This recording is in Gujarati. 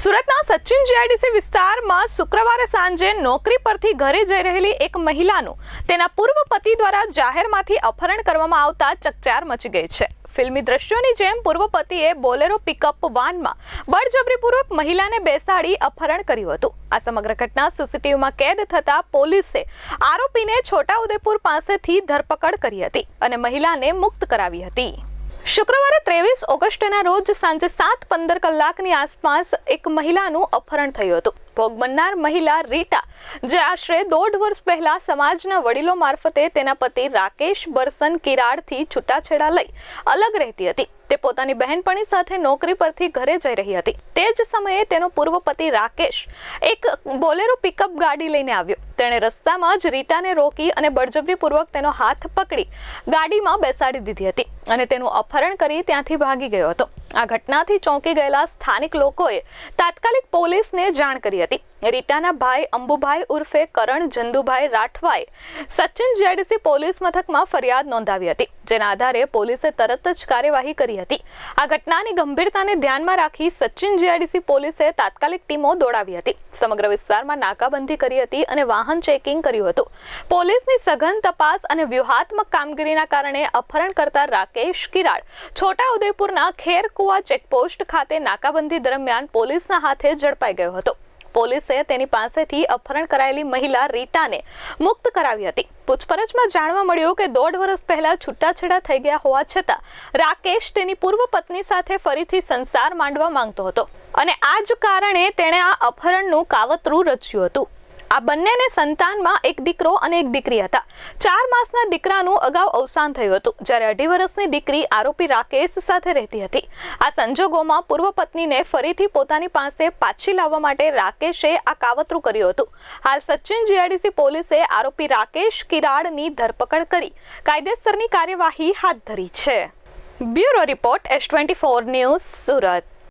સુરતના સચિન જીઆઈડીસી વિસ્તારમાં શુક્રવારે સાંજે નોકરી પરથી ઘરે જઈ રહેલી એક મહિલાનું તેના પૂર્વ પતિ દ્વારા જાહેરમાંથી અપહરણ કરવામાં આવતા ચકચાર મચી ગઈ છે. ફિલ્મી દ્રશ્યોની જેમ પૂર્વ પતિએ બોલેરો પિકઅપ વાનમાં બળજબરીપૂર્વક મહિલાને બેસાડી અપહરણ કર્યું હતું. આ સમગ્ર ઘટના સીસીટીવીમાં કેદ થતાં પોલીસે આરોપીને છોટાઉદેપુર પાસેથી ધરપકડ કરી હતી અને મહિલાને મુક્ત કરાવી હતી. શુક્રવારે ત્રેવીસ ઓગસ્ટના રોજ સાંજે સાત પંદર કલાકની આસપાસ એક મહિલાનું અપહરણ થયું હતું. ભોગ બનનાર મહિલા રીટા, જે આશરે દોઢ વર્ષ પહેલા સમાજના વડીલો મારફતે તેના પતિ રાકેશ બરસન કિરાડથી છૂટાછેડા લઈ અલગ રહેતી હતી. તે પોતાની બહેનપણી સાથે નોકરી પરથી ઘરે જઈ રહી હતી. તે જ સમયે તેનો પૂર્વ પતિ રાકેશ એક બોલેરો પિકઅપ ગાડી લઈને આવ્યો. તેણે રસ્તામાં જ રીટાને રોકી અને બળજબરીપૂર્વક તેનો હાથ પકડી ગાડીમાં બેસાડી દીધી હતી અને તેનું અપહરણ કરી ત્યાંથી ભાગી ગયો હતો. આ ઘટનાથી ચોંકી ગયેલા સ્થાનિક લોકોએ તાત્કાલિક પોલીસને જાણ કરી હતી. રીટાના ભાઈ અંબુભાઈ ઉર્ફે કરણ જંદુભાઈ રાઠવાએ સચિન જીઆઈડીસી પોલીસ મથકમાં ફરિયાદ નોંધાવી હતી, જેના આધારે પોલીસે તરત જ કાર્યવાહી કરી હતી. આ ઘટનાની ગંભીરતાને ધ્યાનમાં રાખી સચિન જીઆઈડીસી પોલીસે તાત્કાલિક ટીમો દોડાવી હતી. સમગ્ર વિસ્તારમાં નાકાબંધી કરી હતી અને વાહન ચેકિંગ કર્યું હતું. પોલીસની સઘન તપાસ અને વ્યૂહાત્મક કામગીરીના કારણે અપહરણ કરતા રાકેશ કિરાડ છોટાઉદેપુરના ખેરકુવા ચેકપોસ્ટ ખાતે નાકાબંધી દરમિયાન પોલીસના હાથે ઝડપાઈ ગયો હતો. પોલીસે તેની પાસેથી અપહરણ કરાયેલી મહિલા રીટાને મુક્ત કરાવી હતી. પૂછપરછમાં જાણવા મળ્યું કે દોઢ વર્ષ પહેલા છૂટાછેડા થઈ ગયા હોવા છતાં, રાકેશ તેની પૂર્વ પત્ની સાથે ફરીથી સંસાર માંડવા માંગતો હતો અને આ જ કારણે તેણે આ અપહરણનું કાવતરું રચ્યું હતું. આ બંનેને સંતાનમાં એક દીકરો અને એક દીકરી હતા. ચાર માસના દીકરાનું અગાઉ અવસાન થયું હતું, જ્યારે અઢી વર્ષની દીકરી આરોપી રાકેશ સાથે રહેતી હતી. આ સંજોગોમાં પૂર્વ પત્નીને ફરીથી પોતાની પાસે પાછી લાવવા માટે રાકેશે આ કાવતરું કર્યું હતું. હાલ સચિન જીઆઈડીસી પોલીસે આરોપી રાકેશ કિરાડની ધરપકડ કરી. કાયદેસરની કાર્યવાહી હાથ ધરી છે. Bureau report, S twenty four news Surat.